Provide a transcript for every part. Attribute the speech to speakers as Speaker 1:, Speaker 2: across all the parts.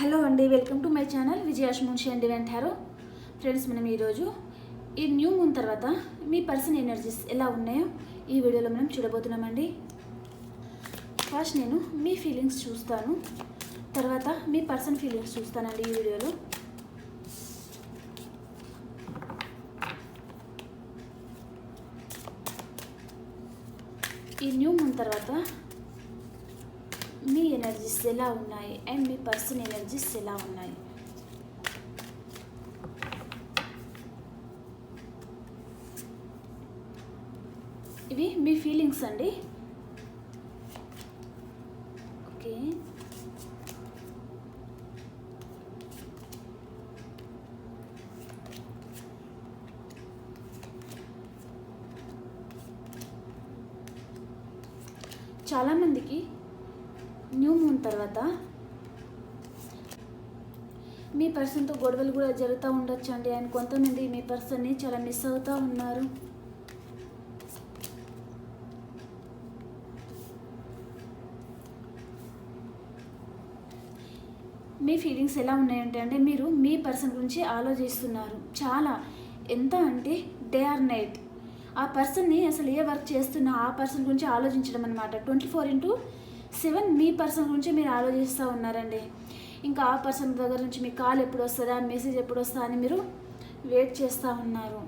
Speaker 1: Hello అండి welcome to my channel Vijayash Munshi అండి వెంటారు. ఫ్రెండ్స్ మనం ఈరోజు ఈ న్యూ మూన్ తర్వాత మీ పర్సన్ ఎనర్జీస్ ఎలా ఉన్నాయో ఈ వీడియోలో మనం చూడబోతున్నామండి. ఫస్ట్ నేను మీ ఫీలింగ్స్ చూస్తాను. తర్వాత మీ పర్సన్ ఫీలింగ్స్ చూస్తానండి ఈ వీడియోలో. ఈ న్యూ మూన్ తర్వాత ఎనర్జీస్ ఎలా ఉన్నాయి? అండ్ మీ పర్సన్ ఎనర్జీస్ ఎలా ఉన్నాయి? ఇవి మీ ఫీలింగ్స్ అండి. ఓకే. చాలామందికి న్యూ మూన్ తర్వాత? మీ పర్సన్తో గొడవలు కూడా జరుగుతూ ఉండొచ్చు అండి అండ్ కొంతమంది మీ పర్సన్ని చాలా మిస్ అవుతూ ఉన్నారు. మీ ఫీలింగ్స్ ఎలా ఉన్నాయంటే అంటే మీరు మీ పర్సన్ గురించి ఆలోచిస్తున్నారు. చాలా. ఎంత అంటే డే ఆర్ నైట్. ఆ పర్సన్ని అసలు ఏ వర్క్ చేస్తున్నా ఆ పర్సన్ గురించి ఆలోచించడం అనమాట ట్వంటీ ఫోర్ ఇంటూ సెవెన్ మీ పర్సన్ గురించి మీరు ఆలోచిస్తూ ఉన్నారండి. ఇంకా ఆ పర్సన్ దగ్గర నుంచి మీ కాల్ ఎప్పుడు వస్తుందా మెసేజ్ ఎప్పుడు వస్తుందా అని మీరు వెయిట్ చేస్తూ ఉన్నారు.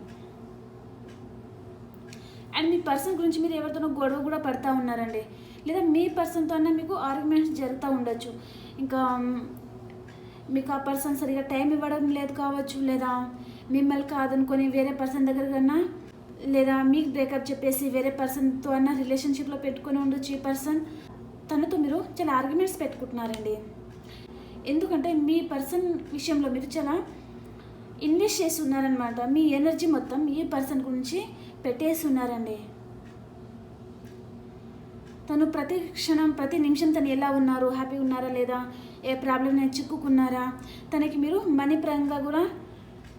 Speaker 1: అండ్ మీ పర్సన్ గురించి మీరు ఎవరితోనో గొడవ కూడా పడతా ఉన్నారండి. లేదా మీ పర్సన్తో అన్నా మీకు ఆర్గ్యుమెంట్స్ జరుగుతూ ఉండొచ్చు. ఇంకా మీకు ఆ పర్సన్ సరిగా టైం ఇవ్వడం లేదు కావచ్చు లేదా మిమ్మల్ని కాదనుకొని వేరే పర్సన్ దగ్గర కన్నా లేదా మీకు బ్రేకప్ చెప్పేసి వేరే పర్సన్తో అన్న రిలేషన్షిప్లో పెట్టుకొని ఉండొచ్చు ఈ పర్సన్. తనతో మీరు చాలా ఆర్గ్యుమెంట్స్ పెట్టుకుంటున్నారండి. ఎందుకంటే మీ పర్సన్ విషయంలో మీరు చాలా ఇన్వెస్ట్ చేసి ఉన్నారనమాట మీ ఎనర్జీ మొత్తం ఈ పర్సన్ గురించి పెట్టేసి ఉన్నారండి తను ప్రతి క్షణం ప్రతి నిమిషం తను ఎలా ఉన్నారు హ్యాపీ ఉన్నారా లేదా ఏ ప్రాబ్లం నేను చిక్కుకున్నారా తనకి మీరు మనీ పరంగా కూడా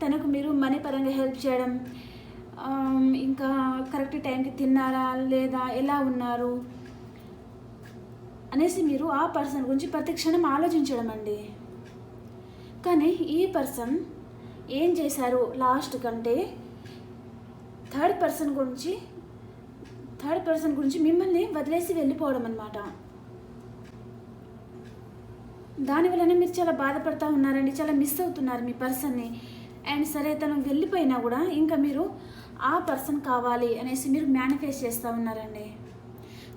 Speaker 1: తనకు మీరు మనీ పరంగా హెల్ప్ చేయడం ఇంకా కరెక్ట్ టైంకి తిన్నారా లేదా ఎలా ఉన్నారు అనేసి మీరు ఆ పర్సన్ గురించి ప్రతి క్షణం ఆలోచించడం అండి. కానీ ఈ పర్సన్ ఏం చేశారు లాస్ట్ కంటే థర్డ్ పర్సన్ గురించి థర్డ్ పర్సన్ గురించి మిమ్మల్ని వదిలేసి వెళ్ళిపోవడం అనమాట దానివల్లనే మీరు చాలా బాధపడుతూ ఉన్నారండి చాలా మిస్ అవుతున్నారు మీ పర్సన్ని అండ్ సరే తను వెళ్ళిపోయినా కూడా ఇంకా మీరు ఆ పర్సన్ కావాలి అనేసి మీరు మేనిఫెస్ట్ చేస్తూ ఉన్నారండి.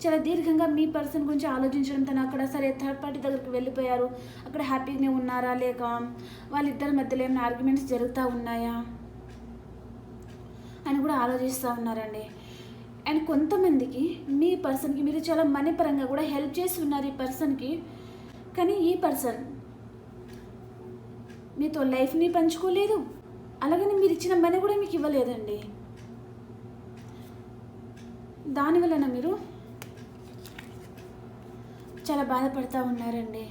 Speaker 1: చాలా దీర్ఘంగా మీ పర్సన్ గురించి ఆలోచించడం తను అక్కడ సరే థర్డ్ పార్టీ దగ్గరికి వెళ్ళిపోయారు. అక్కడ హ్యాపీగానే ఉన్నారా? లేక వాళ్ళిద్దరి మధ్యలో ఏమైనా ఆర్గ్యుమెంట్స్ జరుగుతూ ఉన్నాయా? అని కూడా ఆలోచిస్తూ ఉన్నారండి. అండ్ కొంతమందికి మీ పర్సన్కి మీరు చాలా మనీ పరంగా కూడా హెల్ప్ చేసి ఉన్నారు ఈ పర్సన్కి. కానీ ఈ పర్సన్ మీతో లైఫ్ని పంచుకోలేదు. అలాగని మీరు ఇచ్చిన మనీ కూడా మీకు ఇవ్వలేదండి. దానివలన మీరు చాలా బాధపడుతూ ఉన్నారండి.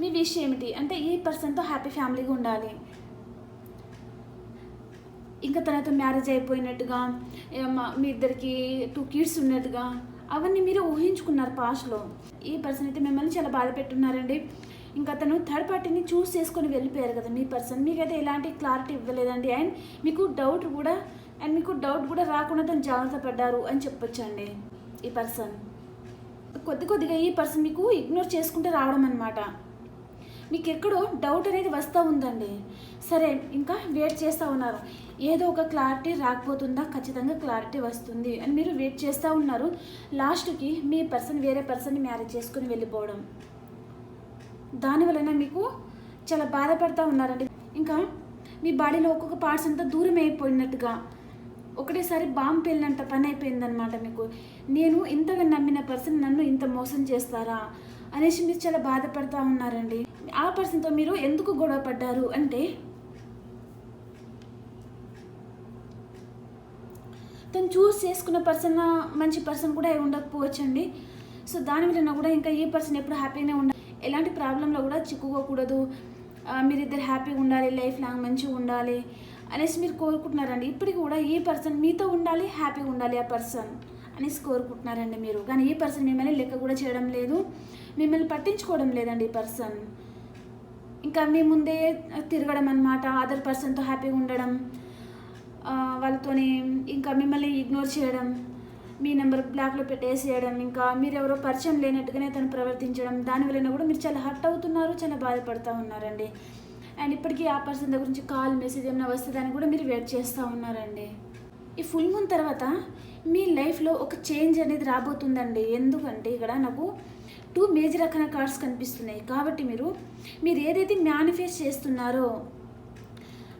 Speaker 1: మీ విష్ ఏమిటి? అంటే ఈ పర్సన్తో హ్యాపీ ఫ్యామిలీగా ఉండాలి. ఇంకా తనతో మ్యారేజ్ అయిపోయినట్టుగా మీ ఇద్దరికి టూ కిడ్స్ ఉన్నట్టుగా అవన్నీ మీరు ఊహించుకున్నారు పాస్ట్లో. ఈ పర్సన్ అయితే మిమ్మల్ని చాలా బాధ పెట్టున్నారండి. ఇంకా తను థర్డ్ పార్టీని చూస్ చేసుకొని వెళ్ళిపోయారు కదా మీ పర్సన్. మీకైతే ఎలాంటి క్లారిటీ ఇవ్వలేదండి. అండ్ మీకు డౌట్ కూడా అండ్ మీకు డౌట్ కూడా రాకుండా తను జాగ్రత్త పడ్డారు అని చెప్పొచ్చండి ఈ పర్సన్. కొద్ది కొద్దిగా ఈ పర్సన్ మీకు ఇగ్నోర్ చేసుకుంటే రావడం అనమాట మీకు ఎక్కడో డౌట్ అనేది వస్తూ ఉందండి. సరే ఇంకా వెయిట్ చేస్తూ ఉన్నారు. ఏదో ఒక క్లారిటీ రాకపోతుందా? ఖచ్చితంగా క్లారిటీ వస్తుంది అని మీరు వెయిట్ చేస్తూ ఉన్నారు. లాస్ట్కి మీ పర్సన్ వేరే పర్సన్ని మ్యారేజ్ చేసుకుని వెళ్ళిపోవడం. దానివలన మీకు చాలా బాధపడుతూ ఉన్నారండి. ఇంకా మీ బాడీలో ఒక్కొక్క పార్ట్స్ అంతా దూరం అయిపోయినట్టుగా ఒకటేసారి బాంబు పేలినంత పని అయిపోయిందనమాట మీకు. నేను ఇంతగా నమ్మిన పర్సన్ నన్ను ఇంత మోసం చేస్తారా? అనేసి మీరు చాలా బాధపడుతూ ఉన్నారండి. ఆ పర్సన్తో మీరు ఎందుకు గొడవ పడ్డారు అంటే తను చూస్ చేసుకున్న పర్సన్ మంచి పర్సన్ కూడా అయి ఉండకపోవచ్చండి. సో దాని వలన కూడా ఇంకా ఈ పర్సన్ ఎప్పుడు హ్యాపీగానే ఉండాలి ఎలాంటి ప్రాబ్లంలో కూడా చిక్కుకోకూడదు. మీరిద్దరు హ్యాపీగా ఉండాలి లైఫ్ లాంగ్ మంచిగా ఉండాలి. అనేసి మీరు కోరుకుంటున్నారండి. ఇప్పటికి కూడా ఈ పర్సన్ మీతో ఉండాలి హ్యాపీగా ఉండాలి ఆ పర్సన్ అనేసి కోరుకుంటున్నారండి మీరు. కానీ ఈ పర్సన్ మిమ్మల్ని లెక్క కూడా చేయడం లేదు మిమ్మల్ని పట్టించుకోవడం లేదండి ఈ పర్సన్ ఇంకా మీ ముందే తిరగడం అనమాట అదర్ పర్సన్తో హ్యాపీగా ఉండడం వాళ్ళతోని ఇంకా మిమ్మల్ని ఇగ్నోర్ చేయడం మీ నెంబర్ బ్లాక్లో పెట్టేసేయడం ఇంకా మీరు ఎవరో పరిచయం లేనట్టుగానే తను ప్రవర్తించడం దానివల్ల కూడా మీరు చాలా హర్ట్ అవుతున్నారు చాలా బాధపడుతూ ఉన్నారండి. అండ్ ఇప్పటికీ ఆ పర్సన్ దగ్గర నుంచి కాల్ మెసేజ్ ఏమైనా వస్తుందని కూడా మీరు వెయిట్ చేస్తూ ఉన్నారండి. ఈ ఫుల్ మూన్ తర్వాత మీ లైఫ్లో ఒక చేంజ్ అనేది రాబోతుందండి. ఎందుకంటే ఇక్కడ నాకు టూ మేజర్ రకాల కార్డ్స్ కనిపిస్తున్నాయి. కాబట్టి మీరు మీరు ఏదైతే మేనిఫెస్ట్ చేస్తున్నారో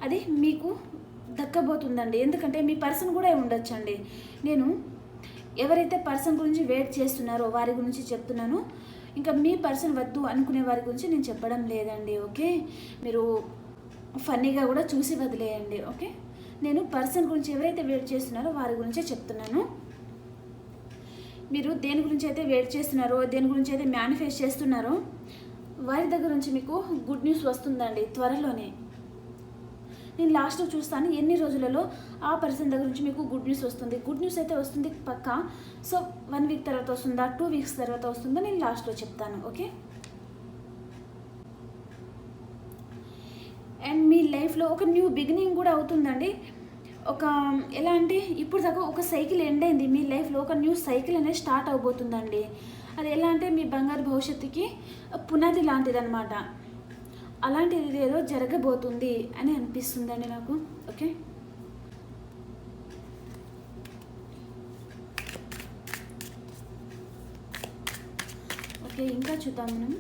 Speaker 1: అది మీకు దక్కబోతుందండి. ఎందుకంటే మీ పర్సన్ కూడా ఉండొచ్చండి. నేను ఎవరైతే పర్సన్ గురించి వెయిట్ చేస్తున్నారో వారి గురించి చెప్తున్నాను. ఇంకా మీ పర్సన్ వద్దు అనుకునే వారి గురించి నేను చెప్పడం లేదండి ఓకే? మీరు ఫన్నీగా కూడా చూసి వదిలేయండి ఓకే? నేను పర్సన్ గురించి ఎవరైతే వెయిట్ చేస్తున్నారో వారి గురించే చెప్తున్నాను. మీరు దేని గురించి అయితే వెయిట్ చేస్తున్నారో దేని గురించి అయితే మేనిఫెస్ట్ చేస్తున్నారో వారి దగ్గర నుంచి మీకు గుడ్ న్యూస్ వస్తుందండి త్వరలోనే. నేను లాస్ట్ చూస్తాను ఎన్ని రోజులలో ఆ పర్సన్ దగ్గర నుంచి మీకు గుడ్ న్యూస్ వస్తుంది. గుడ్ న్యూస్ అయితే వస్తుంది పక్కా. సో వన్ వీక్ తర్వాత వస్తుందా? టూ వీక్స్ తర్వాత వస్తుందా? నేను లాస్ట్లో చెప్తాను ఓకే అండ్ మీ లైఫ్లో ఒక న్యూ బిగినింగ్ కూడా అవుతుందండి. ఒక ఎలా అంటే ఇప్పుడు దాకా ఒక సైకిల్ ఎండ్ అయింది. మీ లైఫ్లో ఒక న్యూ సైకిల్ అనేది స్టార్ట్ అవబోతుందండి. అది ఎలా అంటే మీ బంగారు భవిష్యత్తుకి పునాది లాంటిది అనమాట అలాంటిది ఏదో జరగబోతుంది అని అనిపిస్తుందండి నాకు. ఓకే? ఓకే ఇంకా చూద్దాం మనం.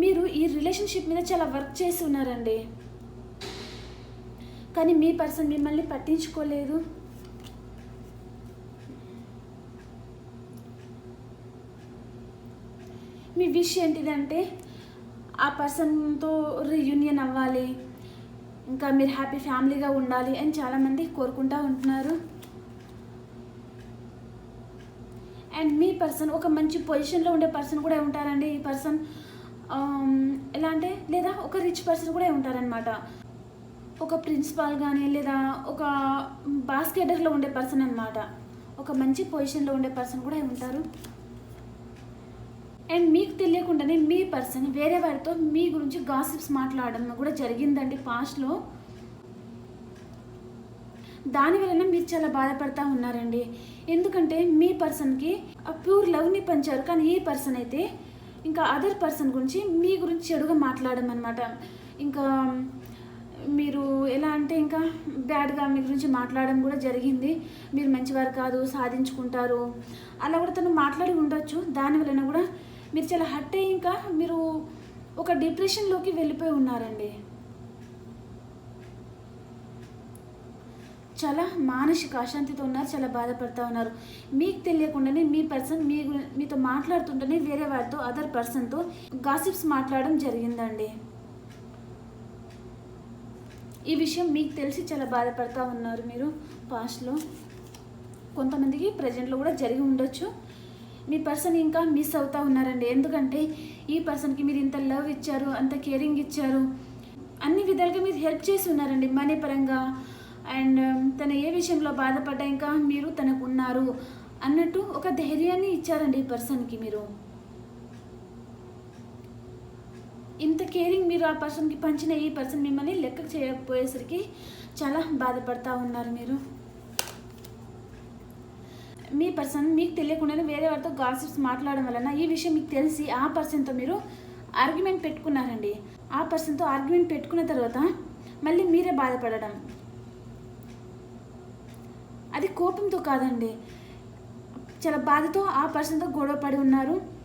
Speaker 1: మీరు ఈ రిలేషన్షిప్ మీద చాలా వర్క్ చేసి ఉన్నారండి. కానీ మీ పర్సన్ మిమ్మల్ని పట్టించుకోలేదు. విష్ ఏంటిదంటే ఆ పర్సన్తో రీయూనియన్ అవ్వాలి ఇంకా మీరు హ్యాపీ ఫ్యామిలీగా ఉండాలి అని చాలామంది కోరుకుంటూ ఉంటున్నారు. అండ్ మీ పర్సన్ ఒక మంచి పొజిషన్లో ఉండే పర్సన్ కూడా ఉంటారండి. ఈ పర్సన్ um, ఎలా అంటే లేదా ఒక రిచ్ పర్సన్ కూడా ఉంటారనమాట ఒక ప్రిన్సిపాల్ కానీ లేదా ఒక బాస్కెటర్లో ఉండే పర్సన్ అనమాట ఒక మంచి పొజిషన్లో ఉండే పర్సన్ కూడా ఉంటారు. అండ్ మీకు తెలియకుండానే మీ పర్సన్ వేరే వారితో మీ గురించి గాసిప్స్ మాట్లాడడం కూడా జరిగిందండి పాస్ట్లో దానివలన మీరు చాలా బాధపడతా ఉన్నారండి. ఎందుకంటే మీ పర్సన్కి ప్యూర్ లవ్ని పంచారు. కానీ ఈ పర్సన్ అయితే ఇంకా అదర్ పర్సన్ గురించి మీ గురించి చెడుగా మాట్లాడడం అనమాట ఇంకా మీరు ఎలా అంటే ఇంకా బ్యాడ్గా మీ గురించి మాట్లాడడం కూడా జరిగింది. మీరు మంచివారు కాదు సాధించుకుంటారు. అలా కూడా తను మాట్లాడి ఉండొచ్చు. దానివలన కూడా మీరు చాలా హట్ అయ్యి ఇంకా మీరు ఒక డిప్రెషన్లోకి వెళ్ళిపోయి ఉన్నారండి. చాలా మానసిక అశాంతితో ఉన్నారు చాలా బాధపడుతూ ఉన్నారు. మీకు తెలియకుండానే మీ పర్సన్ మీ మీతో మాట్లాడుతుంటేనే వేరే వారితో అదర్ పర్సన్తో గాసిప్స్ మాట్లాడడం జరిగిందండి. ఈ విషయం మీకు తెలిసి చాలా బాధపడుతూ ఉన్నారు మీరు పాస్ట్లో కొంతమందికి ప్రజెంట్లో కూడా జరిగి ఉండొచ్చు. మీ పర్సన్ ఇంకా మిస్ అవుతూ ఉన్నారండి. ఎందుకంటే ఈ పర్సన్కి మీరు ఇంత లవ్ ఇచ్చారు అంత కేరింగ్ ఇచ్చారు అన్ని విధాలుగా మీరు హెల్ప్ చేసి ఉన్నారండి మనీ పరంగా. అండ్ um, తను ఏ విషయంలో బాధపడ్డా ఇంకా మీరు తనకు ఉన్నారు అన్నట్టు ఒక ధైర్యాన్ని ఇచ్చారండి ఈ పర్సన్కి మీరు. ఇంత కేరింగ్ మీరు ఆ పర్సన్కి పంచిన ఈ పర్సన్ మిమ్మల్ని లెక్క చేయకపోయేసరికి చాలా బాధపడతా ఉన్నారు మీరు. మీ పర్సన్ మీకు తెలియకుండానే వేరే వారితో గాసిప్స్ మాట్లాడడం వలన ఈ విషయం మీకు తెలిసి ఆ పర్సన్తో మీరు ఆర్గ్యుమెంట్ పెట్టుకున్నారండి. ఆ పర్సన్తో ఆర్గ్యుమెంట్ పెట్టుకున్న తర్వాత మళ్ళీ మీరే బాధపడడం. అది కోపంతో కాదండి. చాలా బాధతో ఆ పర్సన్తో గొడవ పడి ఉన్నారు.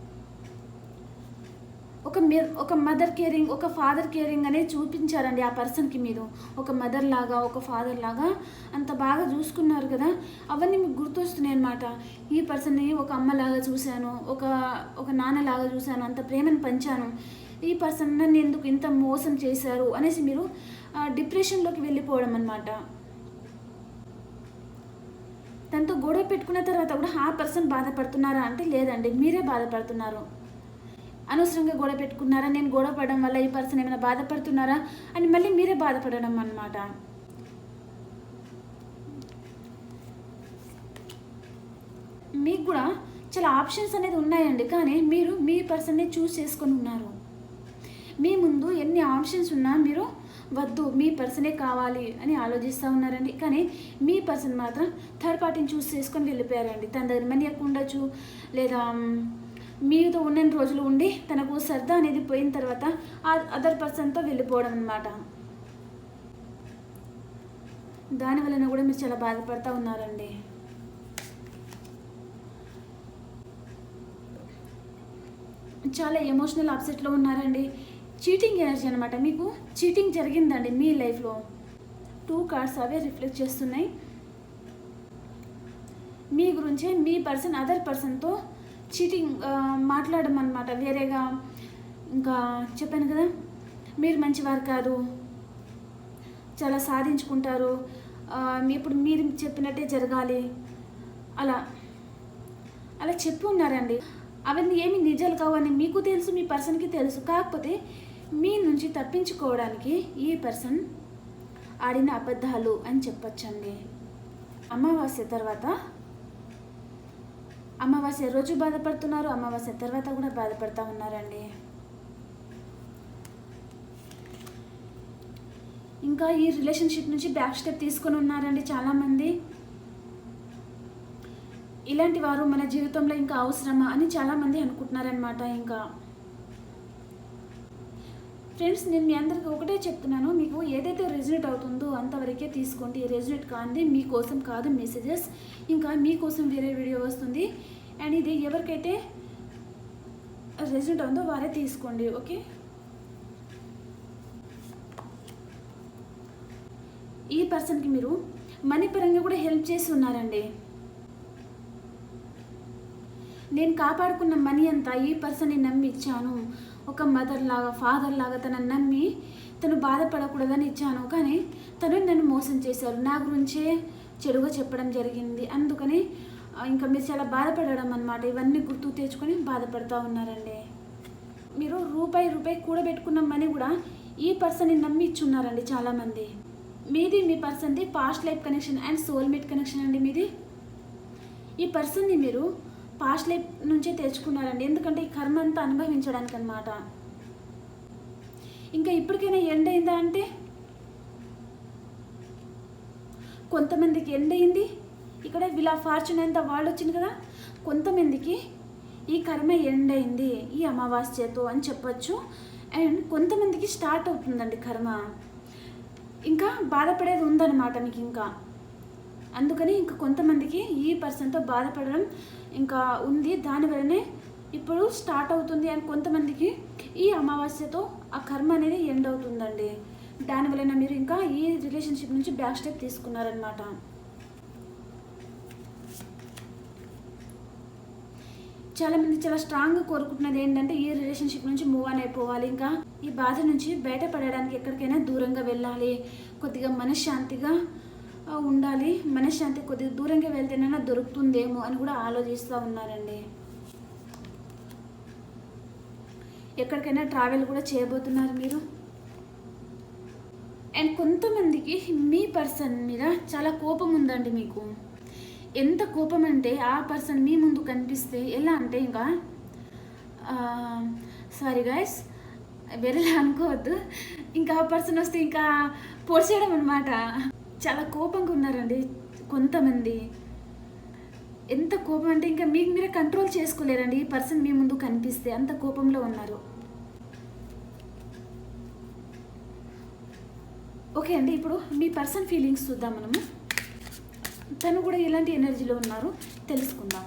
Speaker 1: ఒక మీ- ఒక మదర్ కేరింగ్ ఒక ఫాదర్ కేరింగ్ అనేది చూపించారండి ఆ పర్సన్కి మీరు. ఒక మదర్ లాగా ఒక ఫాదర్ లాగా అంత బాగా చూసుకున్నారు కదా అవన్నీ మీకు గుర్తొస్తున్నాయి అనమాట ఈ పర్సన్ని ఒక అమ్మలాగా చూశాను ఒక ఒక నాన్నలాగా చూశాను అంత ప్రేమను పంచాను. ఈ పర్సన్ నన్ను ఎందుకు ఇంత మోసం చేశారు అనేసి మీరు డిప్రెషన్లోకి వెళ్ళిపోవడం అనమాట తనతో గొడవ పెట్టుకున్న తర్వాత కూడా ఆ పర్సన్ బాధపడుతున్నారా అంటే లేదండి మీరే బాధపడుతున్నారు. అనవసరంగా గొడవ పెట్టుకున్నారా? నేను గొడవ పడడం వల్ల ఈ పర్సన్ ఏమైనా బాధపడుతున్నారా? అని మళ్ళీ మీరే బాధపడడం అన్నమాట. మీకు కూడా చాలా ఆప్షన్స్ అనేది ఉన్నాయండి. కానీ మీరు మీ పర్సన్ని చూస్ చేసుకొని ఉన్నారు. మీ ముందు ఎన్ని ఆప్షన్స్ ఉన్నా మీరు వద్దు మీ పర్సనే కావాలి అని ఆలోచిస్తూ ఉన్నారండి. కానీ మీ పర్సన్ మాత్రం థర్డ్ పార్టీని చూస్ చేసుకొని వెళ్ళిపోయారండి. తన దగ్గర మనీ ఎక్కువ ఉండొచ్చు లేదా మీతో ఉన్న రోజులు ఉండి తనకు సరదా అనేది పోయిన తర్వాత అదర్ పర్సన్తో వెళ్ళిపోవడం అనమాట దాని వలన కూడా మీరు చాలా బాధపడతా ఉన్నారండి. చాలా ఎమోషనల్ అప్సెట్లో ఉన్నారండి. చీటింగ్ ఎనర్జీ అనమాట మీకు. చీటింగ్ జరిగిందండి మీ లైఫ్లో టూ కార్డ్స్ అవే రిఫ్లెక్ట్ చేస్తున్నాయి. మీ గురించే మీ పర్సన్ అదర్ పర్సన్తో చీటింగ్ మాట్లాడడం అనమాట వేరేగా ఇంకా చెప్పాను కదా మీరు మంచివారు కాదు చాలా సాధించుకుంటారు ఇప్పుడు మీరు చెప్పినట్టే జరగాలి అలా అలా చెప్పి ఉన్నారండి. అవన్నీ ఏమి నిజాలు కావని మీకు తెలుసు మీ పర్సన్కి తెలుసు. కాకపోతే మీ నుంచి తప్పించుకోవడానికి ఈ పర్సన్ ఆడిన అబద్ధాలు అని చెప్పొచ్చండి. అమావాస్య తర్వాత అమావాస్య రోజు బాధపడుతున్నారు అమావాస్య తర్వాత కూడా బాధపడుతూ ఉన్నారండి. ఇంకా ఈ రిలేషన్షిప్ నుంచి బ్యాక్ స్టెప్ తీసుకొని ఉన్నారండి చాలామంది. ఇలాంటి వారు మన జీవితంలో ఇంకా అవసరమా అని చాలామంది అనుకుంటున్నారనమాట ఇంకా. ఫ్రెండ్స్ నేను మీ అందరికీ ఒకటే చెప్తున్నాను. మీకు ఏదైతే రెజినేట్ అవుతుందో అంతవరకే తీసుకోండి. రెజినేట్ కాంది మీకోసం కాదు మెసేజెస్ ఇంకా మీకోసం వేరే వీడియో వస్తుంది. అండ్ ఇది ఎవరికైతే రెజినేట్ ఉందో వారే తీసుకోండి ఓకే ఈ పర్సన్కి మీరు మనీ పరంగా కూడా హెల్ప్ చేసి ఉన్నారండి. నేను కాపాడుకున్న మనీ అంతా ఈ పర్సన్ని నమ్మి ఇచ్చాను. ఒక మదర్ లాగా ఫాదర్ లాగా తనని నమ్మి తను బాధపడకూడదని ఇచ్చాను. కానీ తను నన్ను మోసం చేశారు. నా గురించే చెడుగా చెప్పడం జరిగింది. అందుకని ఇంకా మీరు చాలా బాధపడడం అనమాట ఇవన్నీ గుర్తు తెచ్చుకొని బాధపడుతూ ఉన్నారండి. మీరు రూపాయి రూపాయి కూడబెట్టుకున్న మనీ కూడా ఈ పర్సన్ని నమ్మి ఇచ్చున్నారండి చాలామంది. మీది మీ పర్సన్ది past life connection and soulmate connection అండి మీది. ఈ పర్సన్ని మీరు పాస్ట్ లైఫ్ నుంచే తెచ్చుకున్నారండి. ఎందుకంటే ఈ కర్మ అంతా అనుభవించడానికి అనమాట ఇంకా ఇప్పటికైనా ఎండ్ అయిందా అంటే? కొంతమందికి ఎండ్ అయింది. ఇక్కడ ఇలా ఫార్చ్యూన్ అంతా వాళ్ళు వచ్చింది కదా? కొంతమందికి ఈ కర్మ ఎండ్ అయింది. ఈ అమావాస్యతో అని చెప్పచ్చు. అండ్ కొంతమందికి స్టార్ట్ అవుతుందండి కర్మ. ఇంకా బాధపడేది ఉందన్నమాట మీకు ఇంకా అందుకని ఇంకా కొంతమందికి ఈ పర్సన్తో బాధపడడం ఇంకా ఉంది. దానివల్లనే ఇప్పుడు స్టార్ట్ అవుతుంది అని కొంతమందికి ఈ అమావాస్యతో ఆ కర్మ అనేది ఎండ్ అవుతుందండి. దానివలన మీరు ఇంకా ఈ రిలేషన్షిప్ నుంచి బ్యాక్ స్టెప్ తీసుకున్నారనమాట చాలామంది చాలా స్ట్రాంగ్గా కోరుకుంటున్నది ఏంటంటే ఈ రిలేషన్షిప్ నుంచి మూవ్ ఆన్ అయిపోవాలి. ఇంకా ఈ బాధ నుంచి బయటపడడానికి ఎక్కడికైనా దూరంగా వెళ్ళాలి. కొద్దిగా మనశ్శాంతిగా ఉండాలి. మనశ్శాంతి కొద్దిగా దూరంగా వెళ్తేనైనా దొరుకుతుందేమో అని కూడా ఆలోచిస్తూ ఉన్నారండి ఎక్కడికైనా ట్రావెల్ కూడా చేయబోతున్నారు మీరు? అండ్ కొంతమందికి మీ పర్సన్ మీద చాలా కోపం ఉందండి మీకు. ఎంత కోపం అంటే ఆ పర్సన్ మీ ముందు కనిపిస్తే ఎలా అంటే ఇంకా సారీ గాయస్ వేరేలా అనుకోవద్దు ఇంకా ఆ పర్సన్ వస్తే ఇంకా పొడిచేయడం అనమాట చాలా కోపంగా ఉన్నారండి కొంతమంది. ఎంత కోపం అంటే ఇంకా మీకు మీరే కంట్రోల్ చేసుకోలేరండి. ఈ పర్సన్ మీ ముందు కనిపిస్తే అంత కోపంలో ఉన్నారు. ఓకే అండి ఇప్పుడు మీ పర్సన్ ఫీలింగ్స్ చూద్దాం మనము. తను కూడా ఎలాంటి ఎనర్జీలో ఉన్నారు తెలుసుకుందాం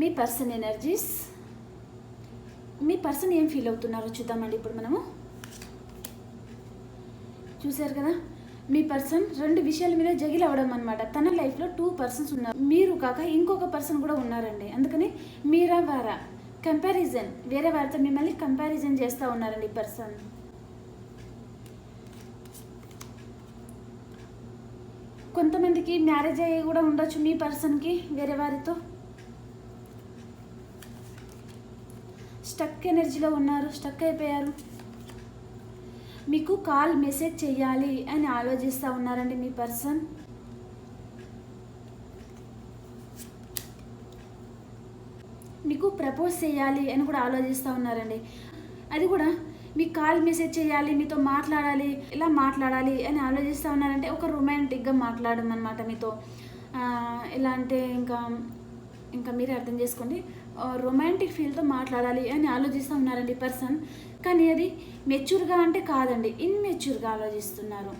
Speaker 1: మీ పర్సన్ ఎనర్జీస్? మీ పర్సన్ ఏం ఫీల్ అవుతున్నారో చూద్దామండి ఇప్పుడు మనము. చూశారు కదా? మీ పర్సన్ రెండు విషయాల మీద జగిల్ అవ్వడం అనమాట తన లైఫ్లో టూ పర్సన్స్ ఉన్నారు. మీరు కాక ఇంకొక పర్సన్ కూడా ఉన్నారండి. అందుకని మీరా వారా? కంపారిజన్. వేరే వారితో మిమ్మల్ని కంపారిజన్ చేస్తూ ఉన్నారండి పర్సన్. కొంతమందికి మ్యారేజ్ అయ్యి కూడా ఉండొచ్చు మీ పర్సన్కి వేరే వారితో. స్టక్ ఎనర్జీలో ఉన్నారు స్టక్ అయిపోయారు. మీకు కాల్ మెసేజ్ చేయాలి అని ఆలోచిస్తూ ఉన్నారండి మీ పర్సన్. మీకు ప్రపోజ్ చేయాలి అని కూడా ఆలోచిస్తూ ఉన్నారండి. అది కూడా మీకు కాల్ మెసేజ్ చేయాలి మీతో మాట్లాడాలి ఇలా మాట్లాడాలి అని ఆలోచిస్తూ ఉన్నారంటే ఒక రొమాంటిక్గా మాట్లాడడం అనమాట మీతో ఎలా అంటే ఇంకా ఇంకా మీరే అర్థం చేసుకోండి. రొమాంటిక్ ఫీల్తో మాట్లాడాలి అని ఆలోచిస్తూ ఉన్నారండి పర్సన్ కానీ అది మెచ్యూర్గా అంటే కాదండి ఇన్మెచ్యూర్గా ఆలోచిస్తున్నారు.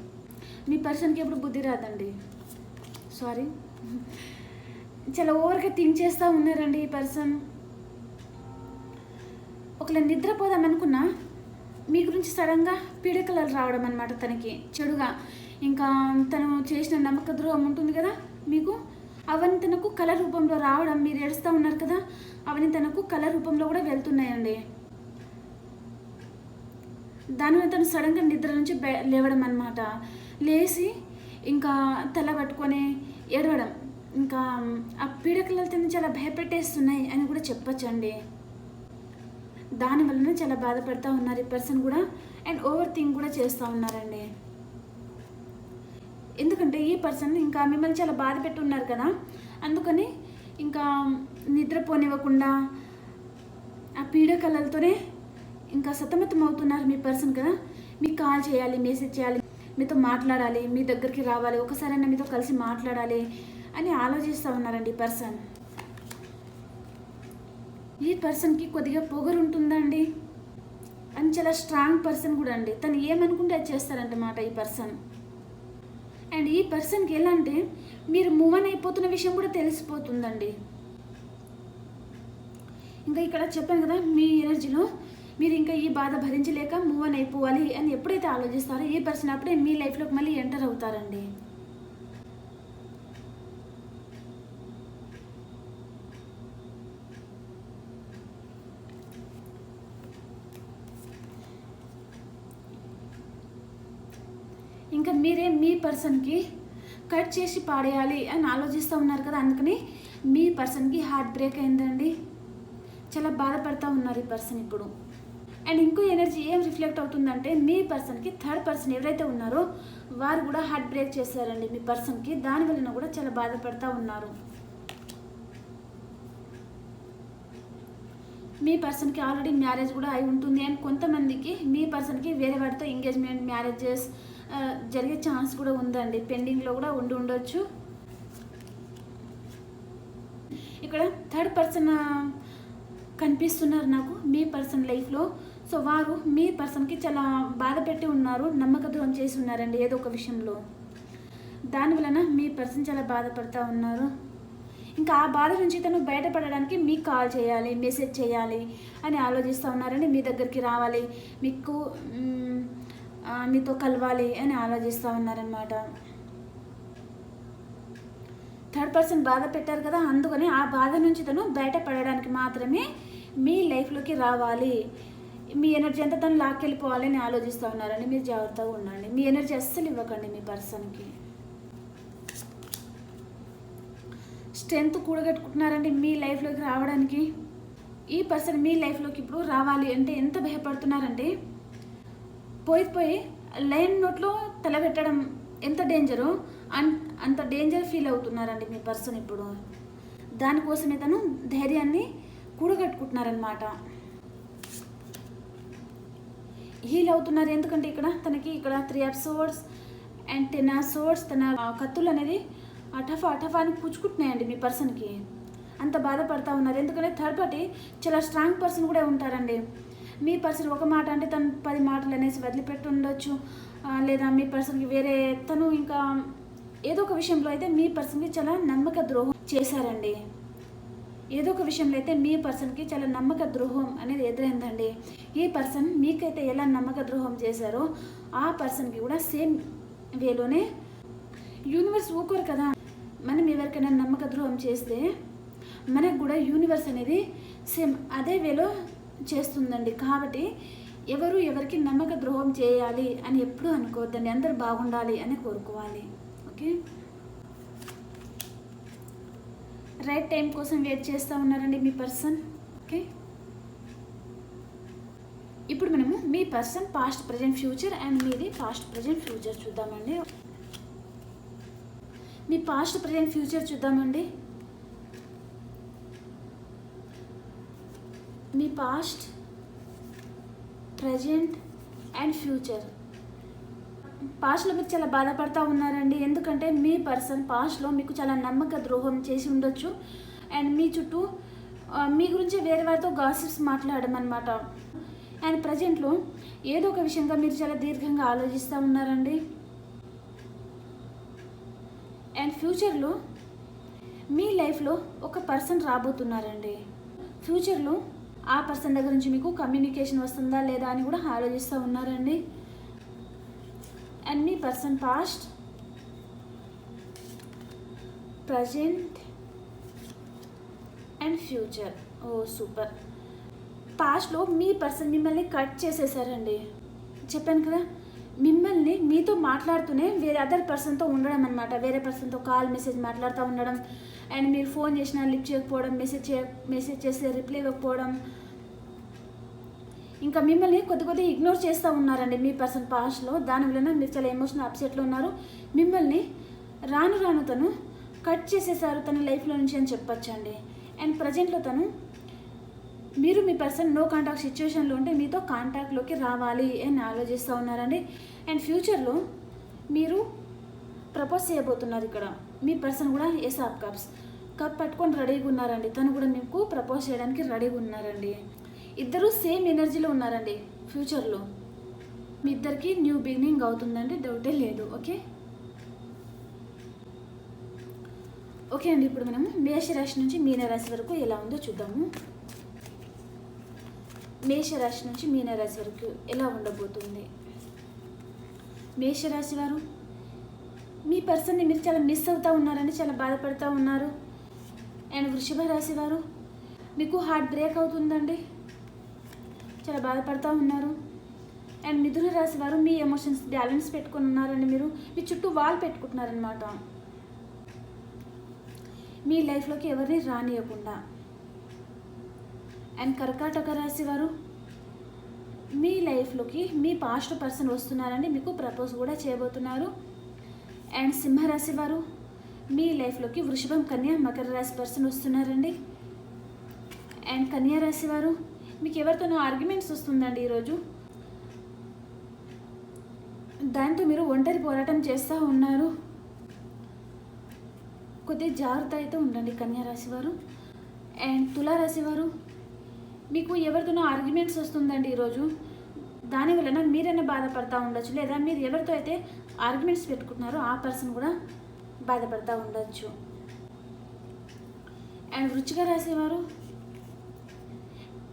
Speaker 1: మీ పర్సన్కి ఎప్పుడు బుద్ధి రాదండి. సారీ చాలా ఓవర్గా థింక్ చేస్తూ ఉన్నారండి ఈ పర్సన్ ఒకవేళ నిద్రపోదాం అనుకున్నా మీ గురించి సడన్గా పీడకలలు రావడం అనమాట తనకి చెడుగా. ఇంకా తను చేసిన నమ్మక ద్రోహం ఉంటుంది కదా మీకు? అవన్నీ తనకు కళ రూపంలో రావడం మీరు ఏడుస్తూ ఉన్నారు కదా. అవన్నీ తనకు కళ రూపంలో కూడా వెళ్తున్నాయండి. దానివల్ల తను సడన్గా నిద్ర నుంచి బయ లేవడం అనమాట లేచి ఇంకా తల పట్టుకొని ఏడవడం. ఇంకా ఆ పీడకలలు తను చాలా భయపెట్టేస్తున్నాయి అని కూడా చెప్పచ్చండి. దానివలన చాలా బాధపడుతూ ఉన్నారు ఈ పర్సన్ కూడా అండ్ ఓవర్ థింక్ కూడా చేస్తూ ఉన్నారండి. ఎందుకంటే ఈ పర్సన్ ఇంకా మిమ్మల్ని చాలా బాధ పెట్టి ఉన్నారు కదా. అందుకని ఇంకా నిద్రపోనివ్వకుండా ఆ పీడ కళలతోనే ఇంకా సతమతం అవుతున్నారు మీ పర్సన్ కదా. మీకు కాల్ చేయాలి మెసేజ్ చేయాలి మీతో మాట్లాడాలి మీ దగ్గరికి రావాలి ఒకసారైనా మీతో కలిసి మాట్లాడాలి అని ఆలోచిస్తూ ఉన్నారండి ఈ పర్సన్. ఈ పర్సన్కి కొద్దిగా పొగరు ఉంటుందండి అని చాలా స్ట్రాంగ్ పర్సన్ కూడా అండి. తను ఏమనుకుంటే అది చేస్తారంటమాట ఈ పర్సన్. అండ్ ఈ పర్సన్కి ఎలా అంటే మీరు మూవ్ అని అయిపోతున్న విషయం కూడా తెలిసిపోతుందండి. ఇంకా ఇక్కడ చెప్పాను కదా మీ ఎనర్జీలో మీరు ఇంకా ఈ బాధ భరించలేక మూవ్ అని అయిపోవాలి అని ఎప్పుడైతే ఆలోచిస్తారో ఈ పర్సన్ అప్పుడే మీ లైఫ్లోకి మళ్ళీ ఎంటర్ అవుతారండి. ఇంకా మీరే మీ పర్సన్కి కట్ చేసి పాడేయాలి అని ఆలోచిస్తూ ఉన్నారు కదా అందుకని మీ పర్సన్కి హార్ట్ బ్రేక్ అయిందండి. చాలా బాధపడుతూ ఉన్నారు ఈ పర్సన్ ఇప్పుడు. అండ్ ఇంకో ఎనర్జీ ఏం రిఫ్లెక్ట్ అవుతుందంటే మీ పర్సన్కి థర్డ్ పర్సన్ ఎవరైతే ఉన్నారో వారు కూడా హార్ట్ బ్రేక్ చేశారండి మీ పర్సన్కి. దాని వలన కూడా చాలా బాధపడుతూ ఉన్నారు. మీ పర్సన్కి ఆల్రెడీ మ్యారేజ్ కూడా అయి ఉంటుంది అండ్ కొంతమందికి మీ పర్సన్కి వేరే వాడితో ఎంగేజ్మెంట్ మ్యారేజెస్ జరిగే ఛాన్స్ కూడా ఉందండి. పెండింగ్లో కూడా ఉండి ఉండొచ్చు. ఇక్కడ థర్డ్ పర్సన్ కనిపిస్తున్నారు నాకు మీ పర్సన్ లైఫ్లో సో వారు మీ పర్సన్కి చాలా బాధ పెట్టి ఉన్నారు నమ్మక ద్రోహం చేసి ఉన్నారండి ఏదో ఒక విషయంలో. దాని వలన మీ పర్సన్ చాలా బాధపడుతూ ఉన్నారు. ఇంకా ఆ బాధ నుంచి తను బయటపడడానికి మీకు కాల్ చేయాలి మెసేజ్ చేయాలి అని ఆలోచిస్తూ ఉన్నారండి. మీ దగ్గరికి రావాలి. మీకు మీతో కలవాలి అని ఆలోచిస్తూ ఉన్నారనమాట థర్డ్ పర్సన్ బాధ పెట్టారు కదా అందుకని ఆ బాధ నుంచి తను బయటపడడానికి మాత్రమే మీ లైఫ్లోకి రావాలి. మీ ఎనర్జీ అంతా తను లాక్కెళ్ళిపోవాలి అని ఆలోచిస్తూ ఉన్నారని మీరు జాగ్రత్తగా ఉండండి. మీ ఎనర్జీ అస్సలు ఇవ్వకండి మీ పర్సన్కి స్ట్రెంత్ కూడగట్టుకుంటున్నారండి మీ లైఫ్లోకి రావడానికి. ఈ పర్సన్ మీ లైఫ్లోకి ఇప్పుడు రావాలి అంటే ఎంత భయపడుతున్నారంటే పోయి పోయి లైన్ నోట్లో తలబెట్టడం ఎంత డేంజరో? అన్ అంత డేంజర్ ఫీల్ అవుతున్నారండి మీ పర్సన్ ఇప్పుడు. దానికోసమే తను ధైర్యాన్ని కూడగట్టుకుంటున్నారనమాట హీల్ అవుతున్నారు ఎందుకంటే ఇక్కడ తనకి ఇక్కడ three of swords and ten of swords తన కత్తులు అనేది అటఫా అటఫా అని పుచ్చుకుంటున్నాయండి మీ పర్సన్కి. అంత బాధపడతా ఉన్నారు. ఎందుకంటే థర్డ్ పార్టీ చాలా స్ట్రాంగ్ పర్సన్ కూడా ఉంటారండి. మీ పర్సన్ ఒక మాట అంటే తను పది మాటలు అనేసి వదిలిపెట్టి ఉండొచ్చు. లేదా మీ పర్సన్కి వేరే తను ఇంకా ఏదో ఒక విషయంలో అయితే మీ పర్సన్కి చాలా నమ్మక ద్రోహం చేశారండి. ఏదో ఒక విషయంలో అయితే మీ పర్సన్కి చాలా నమ్మక ద్రోహం అనేది ఎదురైందండి. ఈ పర్సన్ మీకైతే ఎలా నమ్మక ద్రోహం చేశారో ఆ పర్సన్కి కూడా సేమ్ వేలోనే యూనివర్స్ ఊకోరు కదా. మనం ఎవరికైనా నమ్మక ద్రోహం చేస్తే మనకు కూడా యూనివర్స్ అనేది సేమ్ అదే వేలో చేస్తుందండి. కాబట్టి ఎవరు ఎవరికి నమ్మక ద్రోహం చేయాలి అని ఎప్పుడూ అనుకోవద్దండి. అందరు బాగుండాలి అని కోరుకోవాలి. ఓకే? రైట్ టైం కోసం వెయిట్ చేస్తూ ఉన్నారండి మీ పర్సన్. ఓకే? ఇప్పుడు మనము మీ person past present future and మీది పాస్ట్ ప్రజెంట్ ఫ్యూచర్ చూద్దామండి. మీ పాస్ట్ ప్రజెంట్ ఫ్యూచర్ చూద్దామండి. మీ పాస్ట్ ప్రజెంట్ అండ్ ఫ్యూచర్. పాస్ట్లో మీరు చాలా బాధపడతా ఉన్నారండి. ఎందుకంటే మీ పర్సన్ పాస్ట్లో మీకు చాలా నమ్మక ద్రోహం చేసి ఉండొచ్చు. అండ్ మీ చుట్టూ మీ గురించి వేరే వారితో గాసిప్స్ మాట్లాడడం అనమాట అండ్ ప్రజెంట్లో ఏదో ఒక విషయంగా మీరు చాలా దీర్ఘంగా ఆలోచిస్తూ ఉన్నారండి. అండ్ ఫ్యూచర్లో మీ లైఫ్లో ఒక పర్సన్ రాబోతున్నారండి. ఫ్యూచర్లో ఆ పర్సన్ దగ్గర నుంచి మీకు కమ్యూనికేషన్ వస్తుందా లేదా అని కూడా ఆలోచిస్తూ ఉన్నారండి. And me person past present and future oh super పాస్ట్లో మీ పర్సన్ మిమ్మల్ని కట్ చేసేసారండి. చెప్పాను కదా మిమ్మల్ని మీతో మాట్లాడుతూనే వేరే అదర్ పర్సన్తో ఉండడం అనమాట వేరే పర్సన్తో కాల్ మెసేజ్ మాట్లాడుతూ ఉండడం. అండ్ మీరు ఫోన్ చేసినా లిఫ్ట్ చేయకపోవడం మెసేజ్ చే మెసేజ్ చేస్తే రిప్లై ఇవ్వకపోవడం. ఇంకా మిమ్మల్ని కొద్ది కొద్ది ఇగ్నోర్ చేస్తూ ఉన్నారండి మీ పర్సన్ పాస్ట్లో. దాని వలన మీరు చాలా ఎమోషనల్ అప్సెట్లో ఉన్నారు. మిమ్మల్ని రాను రాను తను కట్ చేసేసారు తన లైఫ్లో నుంచి అని చెప్పొచ్చండి. అండ్ ప్రజెంట్లో తను మీరు మీ పర్సన్ నో కాంటాక్ట్ సిచ్యువేషన్లో ఉంటే మీతో కాంటాక్ట్లోకి రావాలి అని ఆలోచిస్తూ ఉన్నారండి. అండ్ ఫ్యూచర్లో మీరు ప్రపోజ్ చేయబోతున్నారు ఇక్కడ. మీ పర్సన్ కూడా ఎస్ ఆఫ్ కప్స్. కప్ పట్టుకొని రెడీగా ఉన్నారండి. తను కూడా మీకు ప్రపోజ్ చేయడానికి రెడీగా ఉన్నారండి. ఇద్దరు సేమ్ ఎనర్జీలో ఉన్నారండి ఫ్యూచర్లో. మీ ఇద్దరికి న్యూ బిగినింగ్ అవుతుందండి డౌటే లేదు ఓకే? ఓకే అండి ఇప్పుడు మనము మేషరాశి నుంచి మీనరాశి వరకు ఎలా ఉందో చూద్దాము. మేషరాశి నుంచి మీనరాశి వరకు ఎలా ఉండబోతుంది? మేషరాశి వారు మీ పర్సన్ని మీరు చాలా మిస్ అవుతూ ఉన్నారని చాలా బాధపడుతూ ఉన్నారు. అండ్ వృషభ రాశి వారు మీకు హార్ట్ బ్రేక్ అవుతుందండి. చాలా బాధపడుతూ ఉన్నారు. అండ్ మిథున రాశి వారు మీ ఎమోషన్స్ బ్యాలెన్స్ పెట్టుకుని ఉన్నారని మీరు మీ చుట్టూ వాల్ పెట్టుకుంటున్నారనమాట మీ లైఫ్లోకి ఎవరిని రానియకుండా. అండ్ కర్కాటక రాశి వారు మీ లైఫ్లోకి మీ పాస్ట్ పర్సన్ వస్తున్నారని మీకు ప్రపోజ్ కూడా చేయబోతున్నారు. అండ్ సింహరాశి వారు మీ లైఫ్లోకి వృషభం కన్యా మకర రాశి పర్సన్ వస్తున్నారండి. అండ్ కన్యా రాశి వారు మీకు ఎవరితోనో ఆర్గ్యుమెంట్స్ వస్తుందండి ఈరోజు? దాంతో మీరు ఒంటరి పోరాటం చేస్తూ ఉన్నారు. కొద్దిగా జాగ్రత్త అయితే ఉండండి కన్యారాశి వారు. అండ్ తులారాశి వారు మీకు ఎవరితోనో ఆర్గ్యుమెంట్స్ వస్తుందండి ఈరోజు. దాని వలన మీరైనా బాధపడతా ఉండొచ్చు. లేదా మీరు ఎవరితో అయితే ఆర్గ్యుమెంట్స్ పెట్టుకుంటున్నారో ఆ పర్సన్ కూడా బాధపడతా ఉండొచ్చు. అండ్ వృచ్చిక రాసేవారు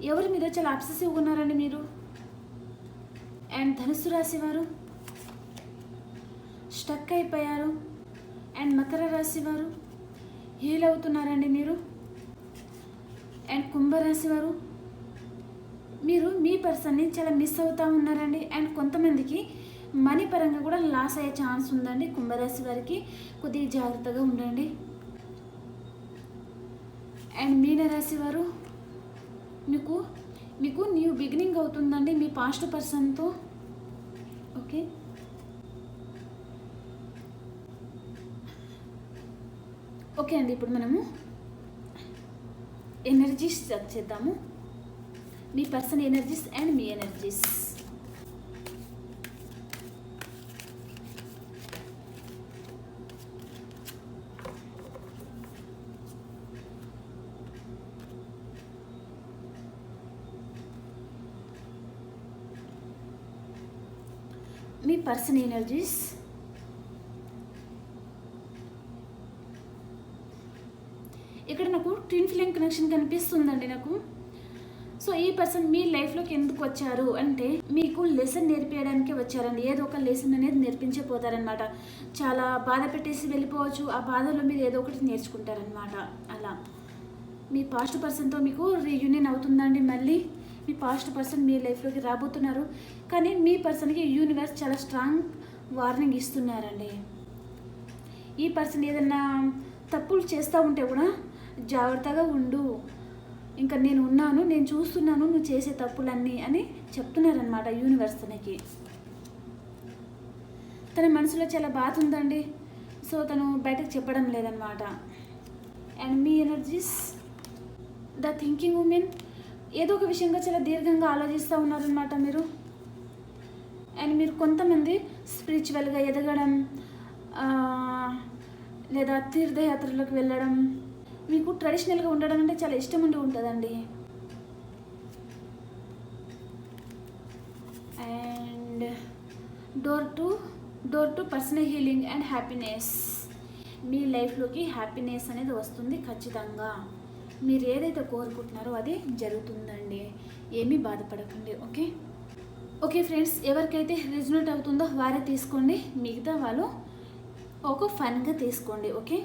Speaker 1: ఎవరి మీద చాలా అబ్సెసివ్గా ఉన్నారండి మీరు? అండ్ ధనుస్సు రాశివారు స్టక్ అయిపోయారు. అండ్ మకర రాశి వారు హీల్ అవుతున్నారండి మీరు. అండ్ కుంభరాశి వారు మీరు మీ పర్సన్ని చాలా మిస్ అవుతూ ఉన్నారండి. అండ్ కొంతమందికి మనీ పరంగా కూడా లాస్ అయ్యే ఛాన్స్ ఉందండి కుంభరాశి వారికి. కొద్దిగా జాగ్రత్తగా ఉండండి. అండ్ మీనరాశి వారు మీకు మీకు న్యూ బిగినింగ్ అవుతుందండి మీ పాస్ట్ పర్సన్తో ఓకే ఓకే అండి ఇప్పుడు మనము ఎనర్జీస్ చెక్ చేద్దాము. మీ పర్సన్ ఎనర్జీస్ అండ్ మీ ఎనర్జీస్ మీ పర్సన్ ఎనర్జీస్. ఇక్కడ నాకు ట్విన్ ఫ్లేమ్ కనెక్షన్ కనిపిస్తుందండి నాకు. సో ఈ పర్సన్ మీ లైఫ్లోకి ఎందుకు వచ్చారు అంటే మీకు లెసన్ నేర్పించడానికి వచ్చారండి. ఏదో ఒక లెసన్ అనేది నేర్పించే పోతారనమాట చాలా బాధ పెట్టేసి వెళ్ళిపోవచ్చు. ఆ బాధలో మీరు ఏదో ఒకటి నేర్చుకుంటారనమాట అలా. మీ పాస్ట్ పర్సన్తో మీకు రీయూనియన్ అవుతుందండి మళ్ళీ. మీ పాస్ట్ పర్సన్ మీ లైఫ్లోకి రాబోతున్నారు. కానీ మీ పర్సన్కి యూనివర్స్ చాలా స్ట్రాంగ్ వార్నింగ్ ఇస్తున్నారండి. ఈ పర్సన్ ఏదన్నా తప్పులు చేస్తూ ఉంటే కూడా జాగ్రత్తగా ఉండు. ఇంకా నేను ఉన్నాను నేను చూస్తున్నాను నువ్వు చేసే తప్పులన్నీ అని చెప్తున్నారనమాట యూనివర్స్ తనకి. తన మనసులో చాలా బాధ ఉందండి. సో తను బయటకు చెప్పడం లేదనమాట అండ్ మీ ఎనర్జీస్ ద థింకింగ్ ఉమెన్ ఏదో ఒక విషయంగా చాలా దీర్ఘంగా ఆలోచిస్తూ ఉన్నారనమాట మీరు. అండ్ మీరు కొంతమంది స్పిరిచువల్గా ఎదగడం లేదా తీర్థయాత్రలకు వెళ్ళడం మీకు ట్రెడిషనల్గా ఉండడం అంటే చాలా ఇష్టం ఉండి ఉంటుందండి. And door to door to personal healing and happiness. మీ లైఫ్లోకి హ్యాపీనెస్ అనేది వస్తుంది ఖచ్చితంగా. మీరు ఏదైతే కోరుకుంటున్నారో అది జరుగుతుందండి. ఏమీ బాధపడకండి ఓకే? ఓకే ఫ్రెండ్స్ ఎవరికైతే రెజ్యూనేట్ అవుతుందో వారే తీసుకోండి. మిగతా వాళ్ళు ఒక ఫన్గా తీసుకోండి ఓకే?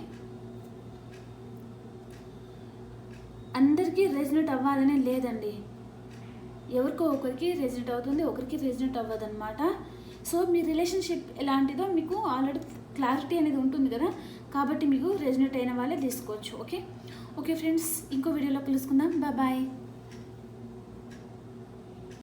Speaker 1: అందరికీ రెజ్యూనేట్ అవ్వాలని లేదండి. ఎవరికో ఒకరికి రెజినెట్ అవుతుంది ఒకరికి రెజినెట్ అవ్వదు అనమాట సో మీ రిలేషన్షిప్ ఎలాంటిదో మీకు ఆల్రెడీ క్లారిటీ అనేది ఉంటుంది కదా? కాబట్టి మీకు రెజినెట్ అయిన వాళ్ళే తీసుకోవచ్చు ఓకే? ఓకే ఫ్రెండ్స్ ఇంకో వీడియోలో కలుసుకుందాం. బాయ్